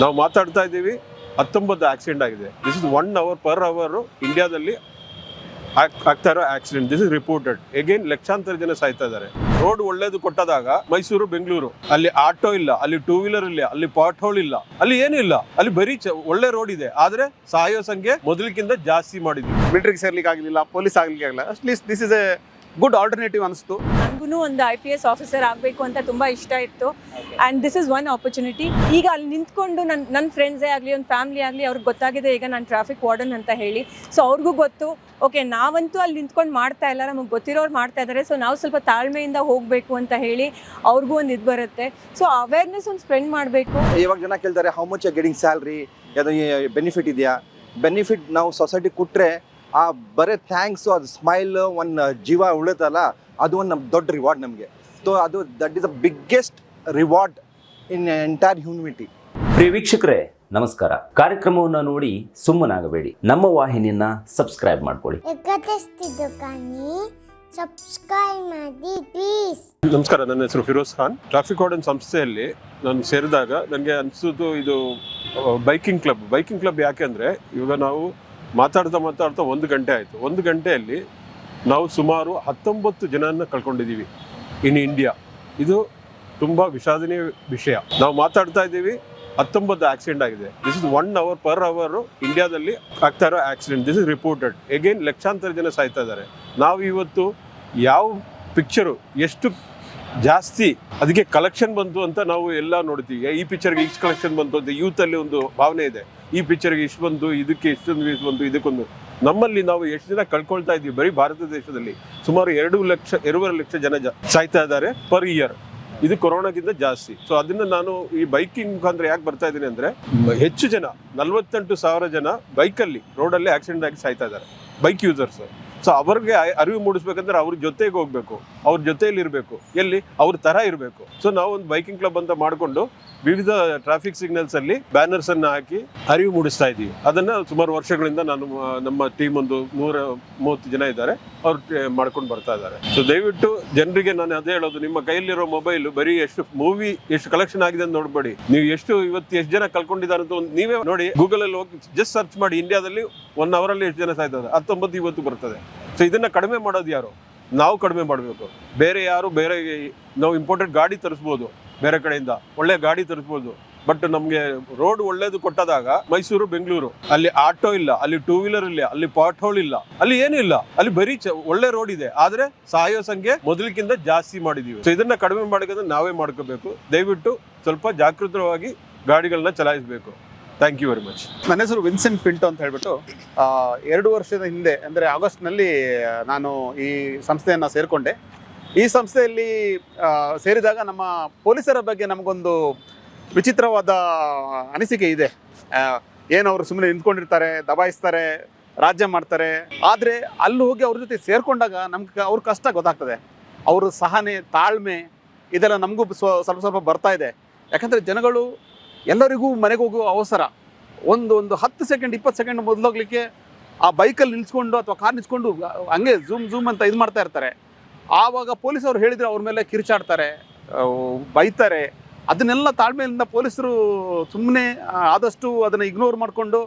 ನಾವು ಮಾತಾಡ್ತಾ ಇದ್ದೀವಿ. ಹತ್ತೊಂಬತ್ತು ಆಕ್ಸಿಡೆಂಟ್ ಆಗಿದೆ. This is one hour per hour ಇಂಡಿಯಾದಲ್ಲಿ ಆಗ್- ಆಗ್ತಾ ಇರೋ accident this is reported again ಲಕ್ಷಾಂತರ ಜನ ಸಾಯ್ತಾ ಇದ್ದಾರೆ. ರೋಡ್ ಒಳ್ಳೇದು ಕೊಟ್ಟದಾಗ ಮೈಸೂರು, ಬೆಂಗಳೂರು. ಅಲ್ಲಿ ಆಟೋ ಇಲ್ಲ, ಅಲ್ಲಿ ಟೂ ವೀಲರ್ ಇಲ್ಲ, ಅಲ್ಲಿ ಪಾಟ್ ಹೋಲ್ ಇಲ್ಲ, ಅಲ್ಲಿ ಏನು ಇಲ್ಲ. ಅಲ್ಲಿ ಬರೀ ಒಳ್ಳೆ ರೋಡ್ ಇದೆ. ಆದ್ರೆ ಸಾಯೋ ಸಂಖ್ಯೆ ಮೊದಲಿಗಿಂತ ಜಾಸ್ತಿ ಮಾಡಿದ್ವಿ ಮಿಲಿಟರಿಗೆ ಸೇರ್ಲಿಕ್ಕೆ ಆಗಲಿಲ್ಲ ಪೊಲೀಸ್ ಆಗ್ಲಿಕ್ಕೆ ಆಗಲ್ಲ at least this is a good alternative ಅನಿಸ್ತು. ನನಗೂ ಒಂದು ಐ ಪಿ ಎಸ್ ಆಫೀಸರ್ ಆಗಬೇಕು ಅಂತ ತುಂಬ ಇಷ್ಟ ಇತ್ತು. And this is one opportunity ಈಗ ಅಲ್ಲಿ ನಿಂತ್ಕೊಂಡು ನನ್ನ ನನ್ನ ಫ್ರೆಂಡ್ಸೇ ಆಗಲಿ, ಒಂದು ಫ್ಯಾಮಿಲಿ ಆಗಲಿ ಅವ್ರಿಗೆ ಗೊತ್ತಾಗಿದೆ, ಈಗ ನಾನು ಟ್ರಾಫಿಕ್ ವಾರ್ಡನ್ ಅಂತ ಹೇಳಿ. ಸೊ ಅವ್ರಿಗೂ ಗೊತ್ತು ಓಕೆ ನಾವಂತೂ ಅಲ್ಲಿ ನಿಂತ್ಕೊಂಡು ಮಾಡ್ತಾ ಇಲ್ಲ, ನಮಗೆ ಗೊತ್ತಿರೋರು ಮಾಡ್ತಾ ಇದ್ದಾರೆ ಸೊ ನಾವು ಸ್ವಲ್ಪ ತಾಳ್ಮೆಯಿಂದ ಹೋಗಬೇಕು ಅಂತ ಹೇಳಿ ಅವ್ರಿಗೂ ಒಂದು ಇದು ಬರುತ್ತೆ. ಸೊ ಅವೇರ್ನೆಸ್ ಒಂದು ಸ್ಪ್ರೆಂಡ್ ಮಾಡಬೇಕು. ಇವಾಗ ಜನ ಕೇಳ್ತಾರೆ ಹೌ ಮಚ್ ಗೆಟಿಂಗ್ ಸ್ಯಾಲ್ರಿ ಅದು ಬೆನಿಫಿಟ್ ಇದೆಯಾ? ಬೆನಿಫಿಟ್ ನಾವು ಸೊಸೈಟಿ ಕೊಟ್ಟರೆ ಆ ಬರೇ ಥ್ಯಾಂಕ್ಸು ಅದು ಸ್ಮೈಲ್ ಒಂದು ಜೀವ ಉಳಿತಲ್ಲ. ಅದು ಒಂದು ನಮ್ಮ ದೊಡ್ಡ ರಿವಾರ್ಡ್ ನಮಗೆ. ಸೊ ಅದು that is the biggest reward in entire humanity ಪ್ರಿಯ ವೀಕ್ಷಕರೇ ನಮಸ್ಕಾರ. ಕಾರ್ಯಕ್ರಮವನ್ನು ನೋಡಿ ಸುಮ್ಮನಾಗಬೇಡಿ. ನಮ್ಮ ವಾಹಿನಿಯನ್ನ ಸಬ್ಸ್ಕ್ರೈಬ್ ಮಾಡ್ಕೊಳ್ಳಿ. ಸಬ್ಸ್ಕ್ರೈಬ್ ಮಾಡಿ ಪ್ಲೀಸ್ ನಮಸ್ಕಾರ ನನ್ನ ಹೆಸರು ಫಿರೋಜ್ ಖಾನ್. ಟ್ರಾಫಿಕ್ ವಾರ್ಡನ್ ಸಂಸ್ಥೆಯಲ್ಲಿ ನಾನು ಸೇರಿದಾಗ ನನಗೆ ಅನಿಸೋದು ಇದು ಬೈಕಿಂಗ್ ಕ್ಲಬ್ ಬೈಕಿಂಗ್ ಕ್ಲಬ್ ಯಾಕೆಂದರೆ ಇವಾಗ ನಾವು ಮಾತಾಡ್ತಾ ಮಾತಾಡ್ತಾ ಒಂದು ಗಂಟೆ ಆಯಿತು. ಒಂದು ಗಂಟೆಯಲ್ಲಿ ನಾವು ಸುಮಾರು ಹತ್ತೊಂಬತ್ತು ಜನನ ಕಳ್ಕೊಂಡಿದ್ದೀವಿ ಇನ್ ಇಂಡಿಯಾ. ಇದು ತುಂಬ ವಿಷಾದನೀಯ ವಿಷಯ. ನಾವು ಮಾತಾಡ್ತಾ ಇದ್ದೀವಿ, ಹತ್ತೊಂಬತ್ತು ಆಕ್ಸಿಡೆಂಟ್ ಆಗಿದೆ. This is one hour per hour ಇಂಡಿಯಾದಲ್ಲಿ ಆಗ್ತಾ ಇರೋ accident this is reported again ಲಕ್ಷಾಂತರ ಜನ ಸಾಯ್ತಾ ಇದ್ದಾರೆ. ನಾವು ಇವತ್ತು ಯಾವ ಪಿಕ್ಚರು ಎಷ್ಟು ಜಾಸ್ತಿ ಅದಕ್ಕೆ ಕಲೆಕ್ಷನ್ ಬಂತು ಅಂತ ನಾವು ಎಲ್ಲ ನೋಡ್ತೀವಿ. ಈ ಪಿಕ್ಚರ್ಗೆ ಇಷ್ಟು ಕಲೆಕ್ಷನ್ ಬಂತು ಅಂತ ಯೂತ್ ಅಲ್ಲಿ ಒಂದು ಭಾವನೆ ಇದೆ. ಈ ಪಿಕ್ಚರ್ಗೆ ಇಷ್ಟು ಬಂತು, ಇದಕ್ಕೆ ಇಷ್ಟೊಂದು ವ್ಯೂಸ್ ಬಂತು, ಇದಕ್ಕೊಂದು. ನಮ್ಮಲ್ಲಿ ನಾವು ಎಷ್ಟು ಜನ ಕಳ್ಕೊಳ್ತಾ ಇದ್ದೀವಿ ಬರೀ ಭಾರತ ದೇಶದಲ್ಲಿ ಸುಮಾರು ಎರಡು ಲಕ್ಷ, ಎರಡೂವರೆ ಲಕ್ಷ ಜನ ಸಾಯ್ತಾ ಇದ್ದಾರೆ ಪರ್ ಇಯರ್ ಇದು ಕೊರೋನಾಗಿಂತ ಜಾಸ್ತಿ. ಸೊ ಅದನ್ನ ನಾನು ಈ ಬೈಕಿಂಗ್ ಮುಖಾಂತರ ಯಾಕೆ ಬರ್ತಾ ಇದ್ದೀನಿ ಅಂದ್ರೆ, ಹೆಚ್ಚು ಜನ, ನಲವತ್ತೆಂಟು ಸಾವಿರ ಜನ ಬೈಕಲ್ಲಿ ರೋಡಲ್ಲಿ ಆಕ್ಸಿಡೆಂಟ್ ಆಗಿ ಸಾಯ್ತಾ ಇದ್ದಾರೆ. ಬೈಕ್ ಯೂಸರ್ಸ್ ಸೊ ಅವ್ರಿಗೆ ಅರಿವು ಮೂಡಿಸ್ಬೇಕಂದ್ರೆ ಅವ್ರ ಜೊತೆಗೆ ಹೋಗ್ಬೇಕು. ಅವ್ರ ಜೊತೆಯಲ್ಲಿ ಇರಬೇಕು. ಎಲ್ಲಿ? ಅವ್ರ ತರ ಇರಬೇಕು. ಸೊ ನಾವು ಒಂದು ಬೈಕಿಂಗ್ ಕ್ಲಬ್ ಅಂತ ಮಾಡಿಕೊಂಡು ವಿವಿಧ ಟ್ರಾಫಿಕ್ ಸಿಗ್ನಲ್ಸ್ ಅಲ್ಲಿ ಬ್ಯಾನರ್ಸ್ ಅನ್ನ ಹಾಕಿ ಅರಿವು ಮೂಡಿಸ್ತಾ ಇದ್ದೀವಿ. ಅದನ್ನ ಸುಮಾರು ವರ್ಷಗಳಿಂದ ನಾನು, ನಮ್ಮ ಟೀಮ್ ಒಂದು ನೂರ ಮೂವತ್ತು ಜನ ಇದ್ದಾರೆ. ಅವ್ರು ಮಾಡ್ಕೊಂಡು ಬರ್ತಾ ಇದ್ದಾರೆ. ಸೊ ದಯವಿಟ್ಟು ಜನರಿಗೆ ನಾನು ಅದೇ ಹೇಳೋದು, ನಿಮ್ಮ ಕೈಯಲ್ಲಿರೋ ಮೊಬೈಲ್ ಬರೀ ಎಷ್ಟು ಮೂವಿ ಎಷ್ಟು ಕಲೆಕ್ಷನ್ ಆಗಿದೆ ಅಂತ ನೋಡ್ಬೇಡಿ. ನೀವು ಎಷ್ಟು, ಇವತ್ತು ಎಷ್ಟು ಜನ ಕಲ್ಕೊಂಡಿದ್ದಾರೆ ಅಂತ ಒಂದು ನೀವೇ ನೋಡಿ ಗೂಗಲ್ ಅಲ್ಲಿ ಹೋಗಿ ಜಸ್ಟ್ ಸರ್ಚ್ ಮಾಡಿ ಇಂಡಿಯಾದಲ್ಲಿ ಒನ್ ಅವರಲ್ಲಿ ಎಷ್ಟು ಜನ ಸಾಯ್ತಾರೆ? ಹತ್ತೊಂಬತ್ತು ಇವತ್ತು ಬರ್ತದೆ. ಸೊ ಇದನ್ನ ಕಡಿಮೆ ಮಾಡೋದು ಯಾರು? ನಾವು ಕಡಿಮೆ ಮಾಡಬೇಕು. ಬೇರೆ ಯಾರು, ಬೇರೆ ನಾವು ಇಂಪೋರ್ಟೆಡ್ ಗಾಡಿ ತರಿಸ್ಬೋದು ಬೇರೆ ಕಡೆಯಿಂದ. ಒಳ್ಳೆ ಗಾಡಿ ತರಿಸ್ಬೋದು. ಬಟ್ ನಮಗೆ ರೋಡ್ ಒಳ್ಳೇದು ಕೊಟ್ಟದಾಗ ಮೈಸೂರು, ಬೆಂಗಳೂರು, ಅಲ್ಲಿ ಆಟೋ ಇಲ್ಲ, ಅಲ್ಲಿ ಟೂ ವೀಲರ್ ಇಲ್ಲ, ಅಲ್ಲಿ ಪಾಟ್ ಹೋಲ್ ಇಲ್ಲ, ಅಲ್ಲಿ ಏನು ಇಲ್ಲ. ಅಲ್ಲಿ ಬರೀ ಒಳ್ಳೆ ರೋಡ್ ಇದೆ. ಆದ್ರೆ ಸಾಯೋ ಸಂಖ್ಯೆ ಮೊದಲಿಕ್ಕಿಂತ ಜಾಸ್ತಿ ಮಾಡಿದೀವಿ. ಸೊ ಇದನ್ನ ಕಡಿಮೆ ಮಾಡೋದನ್ನ ನಾವೇ ಮಾಡ್ಕೋಬೇಕು. ದಯವಿಟ್ಟು ಸ್ವಲ್ಪ ಜಾಗೃತವಾಗಿ ಗಾಡಿಗಳನ್ನ ಚಲಾಯಿಸಬೇಕು. ಥ್ಯಾಂಕ್ ಯು ವೆರಿ ಮಚ್ ನನ್ನ ಹೆಸರು ವಿನ್ಸೆಂಟ್ ಪಿಂಟೋ ಅಂತ ಹೇಳ್ಬಿಟ್ಟು ಎರಡು ವರ್ಷದ ಹಿಂದೆ, ಅಂದರೆ ಆಗಸ್ಟ್ನಲ್ಲಿ ನಾನು ಈ ಸಂಸ್ಥೆಯನ್ನು ಸೇರಿಕೊಂಡೆ. ಈ ಸಂಸ್ಥೆಯಲ್ಲಿ ಸೇರಿದಾಗ ನಮ್ಮ ಪೊಲೀಸರ ಬಗ್ಗೆ ನಮಗೊಂದು ವಿಚಿತ್ರವಾದ ಅನಿಸಿಕೆ ಇದೆ. ಏನು ಅವರು ಸುಮ್ಮನೆ ನಿಂತ್ಕೊಂಡಿರ್ತಾರೆ, ದಬಾಯಿಸ್ತಾರೆ, ರಾಜ್ಯ ಮಾಡ್ತಾರೆ. ಆದರೆ ಅಲ್ಲಿ ಹೋಗಿ ಅವ್ರ ಜೊತೆ ಸೇರಿಕೊಂಡಾಗ ನಮ್ಗೆ ಅವ್ರ ಕಷ್ಟ ಗೊತ್ತಾಗ್ತದೆ. ಅವರು ಸಹನೆ, ತಾಳ್ಮೆ, ಇದೆಲ್ಲ ನಮಗೂ ಸ್ವ- ಸ್ವಲ್ಪ ಸ್ವಲ್ಪ ಬರ್ತಾ ಇದೆ. ಯಾಕಂದರೆ ಜನಗಳು ಎಲ್ಲರಿಗೂ ಮನೆಗೆ ಹೋಗುವ ಅವಸರ. ಒಂದು ಒಂದು ಹತ್ತು ಸೆಕೆಂಡ್ ಇಪ್ಪತ್ತು ಸೆಕೆಂಡ್ ಮೊದಲೋಗ್ಲಿಕ್ಕೆ ಆ ಬೈಕಲ್ಲಿ ನಿಲ್ಸ್ಕೊಂಡು ಅಥವಾ ಕಾರ್ ನಿಲ್ಸ್ಕೊಂಡು, ಹಂಗೆ ಝೂಮ್ ಝೂಮ್ ಅಂತ ಇದು ಮಾಡ್ತಾ ಇರ್ತಾರೆ. ಆವಾಗ ಪೊಲೀಸರು ಹೇಳಿದರೆ ಅವ್ರ ಮೇಲೆ ಕಿರುಚಾಡ್ತಾರೆ ಬೈತಾರೆ. ಅದನ್ನೆಲ್ಲ ತಾಳ್ಮೆಯಿಂದ ಪೊಲೀಸರು ಸುಮ್ಮನೆ ಆದಷ್ಟು ಅದನ್ನು ಇಗ್ನೋರ್ ಮಾಡಿಕೊಂಡು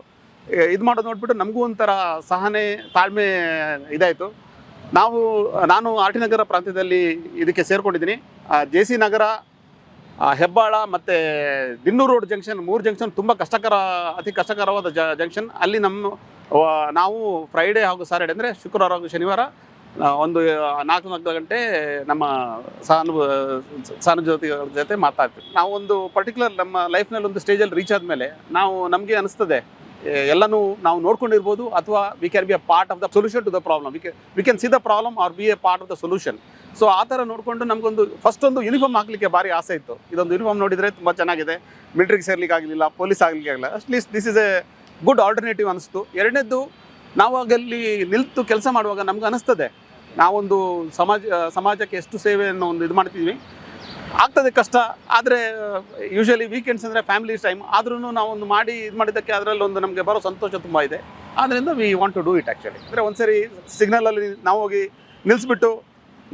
ಇದು ಮಾಡೋದು ನೋಡ್ಬಿಟ್ಟು ನಮಗೂ ಒಂಥರ ಸಹನೆ, ತಾಳ್ಮೆ ಇದಾಯಿತು. ನಾವು, ನಾನು ಆರ್ ಟಿ ನಗರ ಪ್ರಾಂತ್ಯದಲ್ಲಿ ಇದಕ್ಕೆ ಸೇರ್ಕೊಂಡಿದ್ದೀನಿ. ಜೆ ಸಿ ನಗರ ಹೆಬ್ಬಾಳ ಮತ್ತು ದಿನ್ನೂರು ರೋಡ್ ಜಂಕ್ಷನ್, ಮೂರು ಜಂಕ್ಷನ್ ತುಂಬ ಕಷ್ಟಕರ, ಅತಿ ಕಷ್ಟಕರವಾದ ಜಂಕ್ಷನ್. ಅಲ್ಲಿ ನಮ್ಮ ನಾವು ಫ್ರೈಡೇ ಹಾಗೂ ಸ್ಯಾಟರ್ಡೆ ಅಂದರೆ ಶುಕ್ರವಾರ ಹಾಗೂ ಶನಿವಾರ ಒಂದು ನಾಲ್ಕು ನಾಲ್ಕು ಗಂಟೆ ನಮ್ಮ ಸಹಾನು ಸಹಾನುಭೂತಿಗಳ ಜೊತೆ ಮಾತಾಡ್ತೀವಿ. ನಾವು ಒಂದು ಪರ್ಟಿಕ್ಯುಲರ್ ನಮ್ಮ ಲೈಫ್ನಲ್ಲಿ ಒಂದು ಸ್ಟೇಜಲ್ಲಿ ರೀಚ್ ಆದಮೇಲೆ ನಾವು ನಮಗೆ ಅನಿಸ್ತದೆ ಎಲ್ಲನೂ ನಾವು ನೋಡ್ಕೊಂಡಿರ್ಬೋದು ಅಥವಾ we can be a part of the solution to the problem we can see the problem are be a part of the solution so ಆ ಥರ ನೋಡಿಕೊಂಡು ನಮಗೊಂದು ಫಸ್ಟ್ ಒಂದು ಯೂನಿಫಾರ್ಮ್ ಹಾಕಲಿಕ್ಕೆ ಭಾರಿ ಆಸೆ ಇತ್ತು. ಇದೊಂದು ಯೂನಿಫಾರ್ಮ್ ನೋಡಿದರೆ ತುಂಬ ಚೆನ್ನಾಗಿದೆ. ಮಿಲಿಟ್ರಿಗೆ ಸೇರ್ಲಿಕ್ಕೆ ಆಗಲಿಲ್ಲ ಪೊಲೀಸ್ ಆಗಲಿಕ್ಕೆ ಆಗಲ್ಲ at least this is a good alternative ಅನಿಸ್ತು. ಎರಡನೇದ್ದು, ನಾವು ಆಗಲ್ಲಿ ನಿಲ್ತು ಕೆಲಸ ಮಾಡುವಾಗ ನಮ್ಗೆ ಅನಿಸ್ತದೆ. ನಾವೊಂದು ಸಮಾಜ, ಸಮಾಜಕ್ಕೆ ಎಷ್ಟು ಸೇವೆಯನ್ನು ಒಂದು ಇದು ಮಾಡ್ತಿದ್ವಿ. ಆಗ್ತದೆ ಕಷ್ಟ, ಆದರೆ ಯೂಶಲಿ ವೀಕೆಂಡ್ಸ್ ಅಂದರೆ ಫ್ಯಾಮಿಲಿ ಟೈಮ್ ಆದ್ರೂ ನಾವೊಂದು ಮಾಡಿ ಇದು ಮಾಡಿದ್ದಕ್ಕೆ ಅದರಲ್ಲಿ ಒಂದು ನಮಗೆ ಬರೋ ಸಂತೋಷ ತುಂಬ ಇದೆ. ಆದ್ದರಿಂದ we want to do it actually ಅಂದರೆ ಒಂದ್ಸರಿ ಸಿಗ್ನಲಲ್ಲಿ ನಾವು ಹೋಗಿ ನಿಲ್ಲಿಸ್ಬಿಟ್ಟು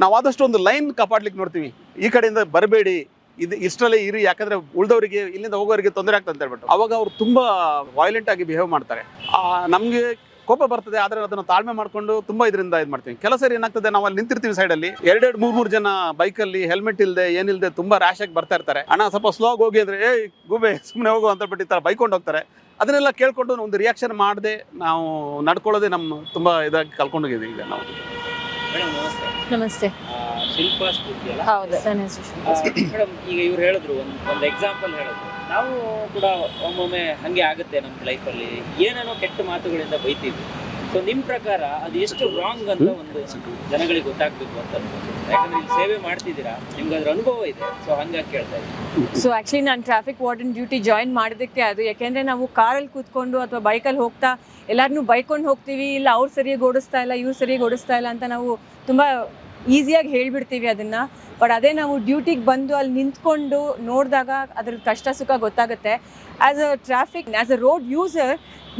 ನಾವು ಆದಷ್ಟು ಒಂದು ಲೈನ್ ಕಾಪಾಡ್ಲಿಕ್ಕೆ ನೋಡ್ತೀವಿ. ಈ ಕಡೆಯಿಂದ ಬರಬೇಡಿ, ಇದು ಇಷ್ಟರಲ್ಲೇ ಇರಿ, ಯಾಕಂದ್ರೆ ಉಳಿದವರಿಗೆ, ಇಲ್ಲಿಂದ ಹೋಗೋರಿಗೆ ತೊಂದರೆ ಆಗ್ತದೆ ಅಂತ ಹೇಳ್ಬಿಟ್ಟು. ಅವಾಗ ಅವ್ರು ತುಂಬ ವಾಯ್ಲೆಂಟಾಗಿ ಬಿಹೇವ್ ಮಾಡ್ತಾರೆ. ನಮ್ಗೆ ಕೋಪ ಬರ್ತದೆ ಆದ್ರೆ ಅದನ್ನು ತಾಳ್ಮೆ ಮಾಡ್ಕೊಂಡು ತುಂಬಾ ಇದರಿಂದ ಇದು ಮಾಡ್ತೀವಿ. ಕೆಲಸ ಸರಿ ಏನಾಗ್ತದೆ ನಾವು ಅಲ್ಲಿ ನಿಂತಿರ್ತೀವಿ ಸೈಡ್ ಅಲ್ಲಿ. ಎರಡೆರಡು ಮೂರು ಮೂರು ಜನ ಬೈಕಲ್ಲಿ ಅಲ್ಲಿ ಹೆಲ್ಮೆಟ್ ಇಲ್ಲದೆ ಏನಿಲ್ಲದೆ ತುಂಬಾ ರ್ಯಾಶ್ ಆಗಿ ಬರ್ತಾ ಇರ್ತಾರೆ. ಅಣ್ಣ ಸ್ವಲ್ಪ ಸ್ಲೋ ಆಗಿ ಹೋಗಿ ಅಂದ್ರೆ ಏ ಗುಬೆ ಸುಮ್ಮನೆ ಹೋಗು ಅಂತ ಬಿಟ್ಟಿರ್ತಾರೆ ಬೈಕೊಂಡು ಹೋಗ್ತಾರೆ. ಅದನ್ನೆಲ್ಲ ಕೇಳ್ಕೊಂಡು ಒಂದು ರಿಯಾಕ್ಷನ್ ಮಾಡದೆ ನಾವು ನಡ್ಕೊಳ್ಳೋದೇ ನಮ್ಮ ತುಂಬಾ ಇದಾಗಿ ಕಲ್ಕೊಂಡೋಗಿದ್ದೀವಿ ಈಗ ನಾವು. ಮೇಡಮ್ ನಮಸ್ತೆ. ಶಿಲ್ಪಾ ಹೌದು ಈಗ ಇವ್ರು ಹೇಳಿದ್ರು ಒಂದು ಒಂದು ಎಕ್ಸಾಂಪಲ್ ಹೇಳಿದ್ರು. ನಾವು ಕೂಡ ಒಮ್ಮೊಮ್ಮೆ ಹಾಗೆ ಆಗುತ್ತೆ ನಮ್ಮ ಲೈಫಲ್ಲಿ ಏನೇನೋ ಕೆಟ್ಟ ಮಾತುಗಳಿಂದ ಬೈತೀವಿ. ಸೊ ನಿಮ್ಮ ಪ್ರಕಾರ ಅದು ಎಷ್ಟು ರಾಂಗ್ ಅಂತ ಒಂದು ಜನಗಳಿಗೆ ಗೊತ್ತಾಗ್ಬೇಕು ಅಂತ ಯಾಕಂದ್ರೆ ನೀವು ಸೇವೆ ಮಾಡ್ತಿದ್ದೀರಾ? ನಿಮ್ಗೆ ಅದ್ರ ಅನುಭವ ಇದೆ. ಸೊ ಹಂಗಾಗಿ ಕೇಳ್ತಾ ಸೊ ಆಕ್ಚುಲಿ ನಾನು ಟ್ರಾಫಿಕ್ ವಾರ್ಡನ್ ಡ್ಯೂಟಿ ಜಾಯಿನ್ ಮಾಡೋದಕ್ಕೆ ಅದು. ಯಾಕೆಂದರೆ ನಾವು ಕಾರಲ್ಲಿ ಕೂತ್ಕೊಂಡು ಅಥವಾ ಬೈಕಲ್ಲಿ ಹೋಗ್ತಾ ಎಲ್ಲರನ್ನೂ ಬೈಕೊಂಡು ಹೋಗ್ತೀವಿ. ಇಲ್ಲ, ಅವ್ರು ಸರಿಯಾಗಿ ಓಡಿಸ್ತಾ ಇಲ್ಲ, ಇವ್ರು ಸರಿಯಾಗಿ ಓಡಿಸ್ತಾ ಇಲ್ಲ ಅಂತ ನಾವು ತುಂಬ ಈಸಿಯಾಗಿ ಹೇಳಿಬಿಡ್ತೀವಿ ಅದನ್ನು. ಬಟ್ ಅದೇ ನಾವು ಡ್ಯೂಟಿಗೆ ಬಂದು ಅಲ್ಲಿ ನಿಂತ್ಕೊಂಡು ನೋಡಿದಾಗ ಅದ್ರ ಕಷ್ಟ ಸುಖ ಗೊತ್ತಾಗುತ್ತೆ. As a traffic as a road user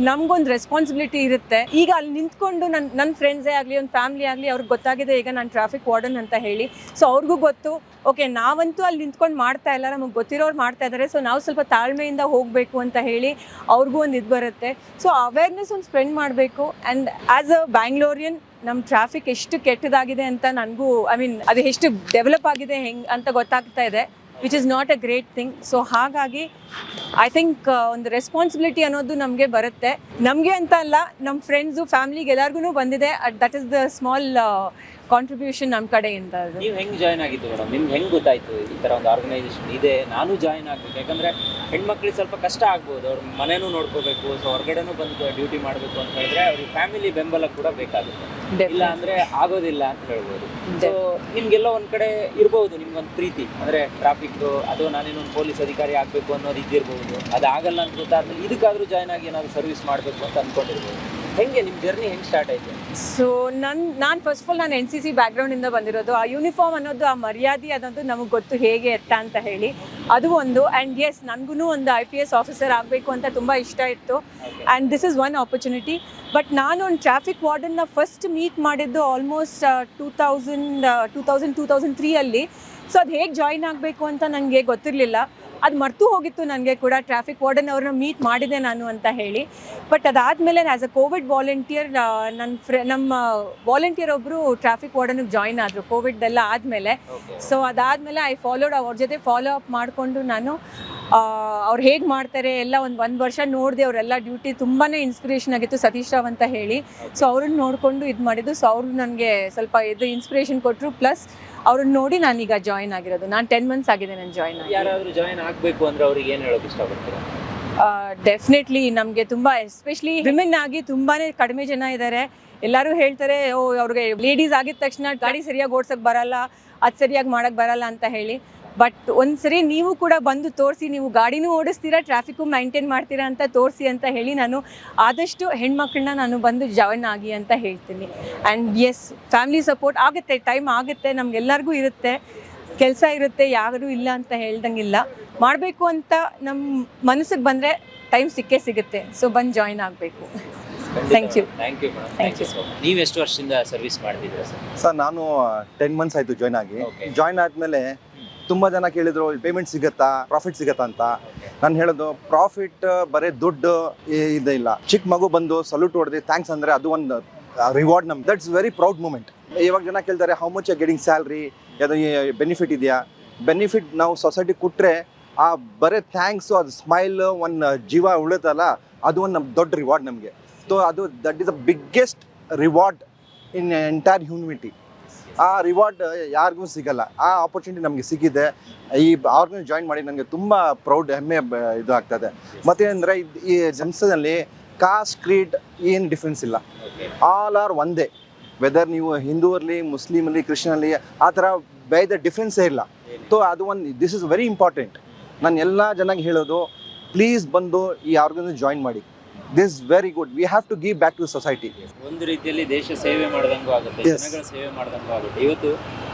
ನಮಗೊಂದು ರೆಸ್ಪಾನ್ಸಿಬಿಲಿಟಿ ಇರುತ್ತೆ. ಈಗ ಅಲ್ಲಿ ನಿಂತ್ಕೊಂಡು ನನ್ನ ನನ್ನ ಫ್ರೆಂಡ್ಸೇ ಆಗಲಿ, ಒಂದು ಫ್ಯಾಮಿಲಿ ಆಗಲಿ, ಅವ್ರಿಗೆ ಗೊತ್ತಾಗಿದೆ ಈಗ ನಾನು ಟ್ರಾಫಿಕ್ ವಾರ್ಡನ್ ಅಂತ ಹೇಳಿ. ಸೊ ಅವ್ರಿಗೂ ಗೊತ್ತು ಓಕೆ ನಾವಂತೂ ಅಲ್ಲಿ ನಿಂತ್ಕೊಂಡು ಮಾಡ್ತಾ ಇಲ್ಲ, ನಮಗೆ ಗೊತ್ತಿರೋರು ಮಾಡ್ತಾ ಇದ್ದಾರೆ ಸೊ ನಾವು ಸ್ವಲ್ಪ ತಾಳ್ಮೆಯಿಂದ ಹೋಗಬೇಕು ಅಂತ ಹೇಳಿ ಅವ್ರಿಗೂ ಒಂದು ಇದು ಬರುತ್ತೆ. ಸೊ ಅವೇರ್ನೆಸ್ ಒಂದು ಸ್ಪ್ರೆಂಡ್ ಮಾಡಬೇಕು. ಆ್ಯಂಡ್ ಆ್ಯಸ್ ಅ ಬ್ಯಾಂಗ್ಳೂರಿಯನ್ ನಮ್ಮ ಟ್ರಾಫಿಕ್ ಎಷ್ಟು ಕೆಟ್ಟದಾಗಿದೆ ಅಂತ ನನಗೂ ಐ ಮೀನ್ ಅದು ಎಷ್ಟು ಡೆವಲಪ್ ಆಗಿದೆ ಹೆಂಗೆ ಅಂತ ಗೊತ್ತಾಗ್ತಾ ಇದೆ which is not a great thing so ಹಾಗಾಗಿ ಐ ಥಿಂಕ್ ಒಂದು ರೆಸ್ಪಾನ್ಸಿಬಿಲಿಟಿ ಅನ್ನೋದು ನಮಗೆ ಬರುತ್ತೆ. ನಮಗೆ ಅಂತ ಅಲ್ಲ ನಮ್ಮ ಫ್ರೆಂಡ್ಸು ಫ್ಯಾಮಿಲಿಗೆ ಎಲ್ಲರಿಗೂ ಬಂದಿದೆ. That is the small contribution ನಮ್ಮ ಕಡೆಯಿಂದ ಅದು. ನೀವು ಹೆಂಗ್ ಜಾಯ್ನ್ ಆಗಿದ್ದು ಮೇಡಮ್ ನಿಮ್ಗೆ ಹೆಂಗ್ ಗೊತ್ತಾಯ್ತು ಈ ತರ ಒಂದು ಆರ್ಗನೈಸೇಷನ್ ಇದೆ? ನಾನು ಜಾಯ್ನ್ ಆಗ್ಬೇಕು. ಯಾಕಂದ್ರೆ ಹೆಣ್ಮಕ್ಳಿಗೆ ಸ್ವಲ್ಪ ಕಷ್ಟ ಆಗ್ಬೋದು. ಅವ್ರ ಮನೇನೂ ನೋಡ್ಕೋಬೇಕು. ಸೊ ಹೊರಗಡೆನೂ ಬಂದು ಡ್ಯೂಟಿ ಮಾಡಬೇಕು ಅಂತ ಹೇಳಿದ್ರೆ ಅವ್ರ ಫ್ಯಾಮಿಲಿ ಬೆಂಬಲ ಕೂಡ ಬೇಕಾಗುತ್ತೆ. ಇಲ್ಲ ಅಂದ್ರೆ ಆಗೋದಿಲ್ಲ ಅಂತ ಹೇಳ್ಬೋದು. ಸೊ ನಿಮ್ಗೆಲ್ಲ ಒಂದ್ ಕಡೆ ಇರ್ಬೋದು ನಿಮ್ಗೊಂದು ಪ್ರೀತಿ. ಅಂದ್ರೆ ಟ್ರಾಫಿಕ್ ಅದು ನಾನೇನೊಂದು ಪೊಲೀಸ್ ಅಧಿಕಾರಿ ಆಗ್ಬೇಕು ಅನ್ನೋದು ಇದ್ದಿರ್ಬೋದು. ಅದಾಗಲ್ಲ ಅಂತ ಗೊತ್ತಾದ್ಮೇಲೆ ಇದಕ್ಕಾದ್ರೂ ಜಾಯ್ನ್ ಆಗಿ ಏನಾದ್ರು ಸರ್ವಿಸ್ ಮಾಡಬೇಕು ಅಂತ ಅನ್ಕೊಂಡಿರ್ಬೋದು. ಹೆಂಗೆ ನಿಮ್ಮ ಜರ್ನಿ ಹೆಂಗೆ ಸ್ಟಾರ್ಟ್ ಆಯ್ತು? ಸೊ ನನ್ನ ನಾನು ಫಸ್ಟ್ ಆಫ್ ಆಲ್ ನಾನು ಎನ್ ಸಿ ಸಿ ಬ್ಯಾಕ್ಗ್ರೌಂಡಿಂದ ಬಂದಿರೋದು. ಆ ಯೂನಿಫಾರ್ಮ್ ಅನ್ನೋದು ಆ ಮರ್ಯಾದೆ ಅದಂತೂ ನಮಗೆ ಗೊತ್ತು ಹೇಗೆ ಎತ್ತ ಅಂತ ಹೇಳಿ. ಅದು ಒಂದು. ಆ್ಯಂಡ್ ಎಸ್ ನನಗೂ ಒಂದು ಐ ಪಿ ಎಸ್ ಆಫೀಸರ್ ಆಗಬೇಕು ಅಂತ ತುಂಬ ಇಷ್ಟ ಇತ್ತು. And this is one opportunity but ನಾನು ಒಂದು ಟ್ರಾಫಿಕ್ ವಾರ್ಡನ್ನ ಫಸ್ಟ್ ಮೀಟ್ ಮಾಡಿದ್ದು almost two thousand two thousand two thousand ತ್ರೀಯಲ್ಲಿ so ಅದು ಹೇಗೆ ಜಾಯಿನ್ ಆಗಬೇಕು ಅಂತ ನನಗೆ ಗೊತ್ತಿರಲಿಲ್ಲ. ಅದು ಮರ್ತು ಹೋಗಿತ್ತು ನನಗೆ ಕೂಡ. ಟ್ರಾಫಿಕ್ ವಾರ್ಡನ್ ಅವ್ರನ್ನ ಮೀಟ್ ಮಾಡಿದೆ ನಾನು ಅಂತ ಹೇಳಿ. ಬಟ್ ಅದಾದಮೇಲೆ ಆ್ಯಸ್ ಅ ಕೋವಿಡ್ ವಾಲಂಟಿಯರ್ ನನ್ನ ಫ್ರೆ ನಮ್ಮ ವಾಲಂಟಿಯರ್ ಒಬ್ಬರು ಟ್ರಾಫಿಕ್ ವಾರ್ಡನ್ಗೆ ಜಾಯಿನ್ ಆದರು ಕೋವಿಡ್ದೆಲ್ಲ ಆದಮೇಲೆ. ಸೊ ಅದಾದಮೇಲೆ ಐ ಫಾಲೋಡ್ ಅವ್ರ ಜೊತೆ ಫಾಲೋ ಅಪ್ ಮಾಡಿಕೊಂಡು ನಾನು ಅವ್ರು ಹೇಗೆ ಮಾಡ್ತಾರೆ ಎಲ್ಲ ಒಂದು ಒಂದು ವರ್ಷ ನೋಡಿದೆ ಅವರೆಲ್ಲ ಡ್ಯೂಟಿ ತುಂಬಾ ಇನ್ಸ್ಪಿರೇಷನ್ ಆಗಿತ್ತು ಸತೀಶ್ ರಾವ್ ಅಂತ ಹೇಳಿ. ಸೊ ಅವ್ರನ್ನ ನೋಡಿಕೊಂಡು ಇದು ಮಾಡಿದ್ದು. ಸೊ ಅವರು ನನಗೆ ಸ್ವಲ್ಪ ಇದು ಇನ್ಸ್ಪಿರೇಷನ್ ಕೊಟ್ಟರು ಪ್ಲಸ್ ಅವ್ರನ್ನ ನೋಡಿ ನಾನೀಗ ಜಾಯಿನ್ ಆಗಿರೋದು. ನಾನು ಟೆನ್ ಮಂತ್ಸ್ ಆಗಿದೆ ನಾನು ಜಾಯಿನ್ ಆಗಿ. ಯಾರಾದರೂ ಜಾಯಿನ್ ಆಗಬೇಕು ಅಂದ್ರೆ ಅವ್ರಿಗೆ ಏನು ಹೇಳೋಕೆ ಇಷ್ಟಪಡ್ತೀರಾ? ಡೆಫಿನೆಟ್ಲಿ ನಮಗೆ ತುಂಬ ಎಸ್ಪೆಷಲಿ ವಿಮೆನ್ ಆಗಿ ತುಂಬಾನೇ ಕಡಿಮೆ ಜನ ಇದ್ದಾರೆ ಎಲ್ಲರೂ ಹೇಳ್ತಾರೆ ಓ ಅವ್ರಿಗೆ ಲೇಡೀಸ್ ಆಗಿದ ತಕ್ಷಣ ಗಾಡಿ ಸರಿಯಾಗಿ ಓಡ್ಸಕ್ ಬರಲ್ಲ ಅದು ಸರಿಯಾಗಿ ಮಾಡೋಕ್ಕೆ ಬರಲ್ಲ ಅಂತ ಹೇಳಿ. ಬಟ್ ಒಂದ್ಸರಿ ನೀವು ಕೂಡ ಬಂದು ತೋರಿಸಿ ನೀವು ಗಾಡಿನೂ ಓಡಿಸ್ತೀರಾ ಟ್ರಾಫಿಕ್ಕು ಮೈಂಟೈನ್ ಮಾಡ್ತೀರಾ ಅಂತ ತೋರಿಸಿ ಅಂತ ಹೇಳಿ ನಾನು ಆದಷ್ಟು ಹೆಣ್ಮಕ್ಳನ್ನ ನಾನು ಬಂದು ಜಾಯ್ನ್ ಆಗಿ ಅಂತ ಹೇಳ್ತೀನಿ. ಆ್ಯಂಡ್ ಎಸ್ ಫ್ಯಾಮಿಲಿ ಸಪೋರ್ಟ್ ಆಗುತ್ತೆ ಟೈಮ್ ಆಗುತ್ತೆ ನಮ್ಗೆಲ್ಲರಿಗೂ ಇರುತ್ತೆ ಕೆಲಸ ಇರುತ್ತೆ ಯಾರು ಇಲ್ಲ ಅಂತ ಹೇಳ್ದಂಗಿಲ್ಲ. ಮಾಡಬೇಕು ಅಂತ ನಮ್ಮ ಮನಸ್ಸಿಗೆ ಬಂದರೆ ಟೈಮ್ ಸಿಕ್ಕೇ ಸಿಗುತ್ತೆ. ಸೊ ಬಂದು ಜಾಯ್ನ್ ಆಗಬೇಕು. Thank you thank you thank you sir ನೀವು ಎಷ್ಟು ವರ್ಷದಿಂದ ಸರ್ವಿಸ್ ಮಾಡ್ತಿದ್ದೀರಾ ಸರ್ ಸರ್ ನಾನು ಟೆನ್ ಮಂತ್ಸ್ ಆಯಿತು ಜಾಯ್ನ್ ಆಗಿ. ಜಾಯ್ನ್ ಆದಮೇಲೆ ತುಂಬ ಜನ ಕೇಳಿದ್ರು ಪೇಮೆಂಟ್ ಸಿಗುತ್ತಾ ಪ್ರಾಫಿಟ್ ಸಿಗುತ್ತಾ ಅಂತ. ನಾನು ಹೇಳೋದು ಪ್ರಾಫಿಟ್ ಬರೀ ದುಡ್ಡು ಇದಿಲ್ಲ ಇಲ್ಲ. ಚಿಕ್ಕ ಮಗು ಬಂದು ಸಲ್ಯೂಟ್ ಹೊಡೆದು ಥ್ಯಾಂಕ್ಸ್ ಅಂದರೆ ಅದು ಒಂದು ರಿವಾರ್ಡ್ ನಮ್ ದಟ್ಸ್ ವೆರಿ ಪ್ರೌಡ್ ಮೂಮೆಂಟ್ ಇವಾಗ ಜನ ಕೇಳ್ತಾರೆ ಹೌ ಮಚ್ ಗೆಟಿಂಗ್ ಸ್ಯಾಲ್ರಿ ಅದು ಬೆನಿಫಿಟ್ ಇದೆಯಾ? ಬೆನಿಫಿಟ್ ನಾವು ಸೊಸೈಟಿ ಕೊಟ್ಟರೆ ಆ ಬರೀ ಥ್ಯಾಂಕ್ಸು ಅದು ಸ್ಮೈಲ್ ಒಂದು ಜೀವ ಉಳಿತಲ್ಲ, ಅದು ಒಂದು ನಮ್ಮ ದೊಡ್ಡ ರಿವಾರ್ಡ್ ನಮಗೆ. ಸೊ ಅದು that is the biggest reward in entire humanity ಆ ರಿವಾರ್ಡ್ ಯಾರಿಗೂ ಸಿಗಲ್ಲ. ಆ ಆಪರ್ಚುನಿಟಿ ನಮಗೆ ಸಿಕ್ಕಿದೆ ಈ ಆರ್ಗನೈಸ್ ಜಾಯಿನ್ ಮಾಡಿ ನನಗೆ ತುಂಬ ಪ್ರೌಡ್ ಹೆಮ್ಮೆ ಇದು ಆಗ್ತದೆ. ಮತ್ತೇನೆಂದರೆ ಈ ಜನ್ಸದಲ್ಲಿ ಕಾಸ್ಟ್ ಕ್ರೀಡ್ ಏನು ಡಿಫ್ರೆನ್ಸ್ ಇಲ್ಲ. ಆಲ್ ಆರ್ ಒಂದೇ ವೆದರ್ ನೀವು ಹಿಂದೂ ಇರಲಿ ಮುಸ್ಲಿಮ್ ಅಲ್ಲಿ ಕ್ರಿಶ್ಚಿಯನ್ ಅಲ್ಲಿ, ಆ ಥರ ಬೇದ ಡಿಫ್ರೆನ್ಸೇ ಇಲ್ಲ. ಸೊ ಅದು ಒಂದು ದಿಸ್ ಇಸ್ ವೆರಿ ಇಂಪಾರ್ಟೆಂಟ್ ನಾನು ಎಲ್ಲ ಜನಕ್ಕೆ ಹೇಳೋದು ಪ್ಲೀಸ್ ಬಂದು ಈ ಆರ್ಗನೈಸ್ ಜಾಯಿನ್ ಮಾಡಿ. This very good we have to give back to society ಒಂದು ರೀತಿಯಲ್ಲಿ ದೇಶ ಸೇವೆ ಮಾಡ್ದಂಗೂ ಆಗುತ್ತೆ Yes. ಜನಗಳ ಸೇವೆ ಮಾಡ್ದಂಗೂ ಆಗುತ್ತೆ. ಇವತ್ತು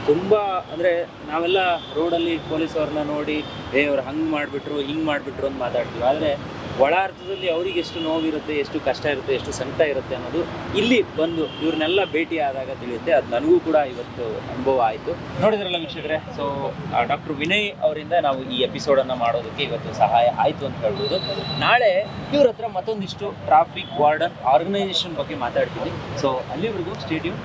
ತುಂಬಾ ಅಂದ್ರೆ ನಾವೆಲ್ಲ ರೋಡಲ್ಲಿ ಪೊಲೀಸ್ ಅವ್ರನ್ನ ನೋಡಿ ಏ ಅವ್ರು ಹಂಗ್ ಮಾಡ್ಬಿಟ್ರು ಹಿಂಗ್ ಮಾಡ್ಬಿಟ್ರು ಅಂತ ಮಾತಾಡ್ತೀವಿ. ಆದ್ರೆ ಒಳ ಅರ್ಥದಲ್ಲಿ ಅವರಿಗೆ ಎಷ್ಟು ನೋವಿರುತ್ತೆ, ಎಷ್ಟು ಕಷ್ಟ ಇರುತ್ತೆ, ಎಷ್ಟು ಸಂಕಟ ಇರುತ್ತೆ ಅನ್ನೋದು ಇಲ್ಲಿ ಬಂದು ಇವ್ರನ್ನೆಲ್ಲ ಭೇಟಿ ಆದಾಗ ತಿಳಿಯುತ್ತೆ. ಅದು ನನಗೂ ಕೂಡ ಇವತ್ತು ಅನುಭವ ಆಯಿತು. ನೋಡಿದ್ರಲ್ಲ ವೀಕ್ಷಕರೇ? ಸೊ ಡಾಕ್ಟರ್ ವಿನಯ್ ಅವರಿಂದ ನಾವು ಈ ಎಪಿಸೋಡನ್ನು ಮಾಡೋದಕ್ಕೆ ಇವತ್ತು ಸಹಾಯ ಆಯಿತು ಅಂತ ಹೇಳ್ಬೋದು. ನಾಳೆ ಇವ್ರ ಹತ್ರ ಮತ್ತೊಂದಿಷ್ಟು ಟ್ರಾಫಿಕ್ ವಾರ್ಡನ್ ಆರ್ಗನೈಸೇಷನ್ ಬಗ್ಗೆ ಮಾತಾಡ್ತೀನಿ. ಸೊ ಅಲ್ಲಿವರೆಗೂ ಸ್ಟೇಡಿಯಂ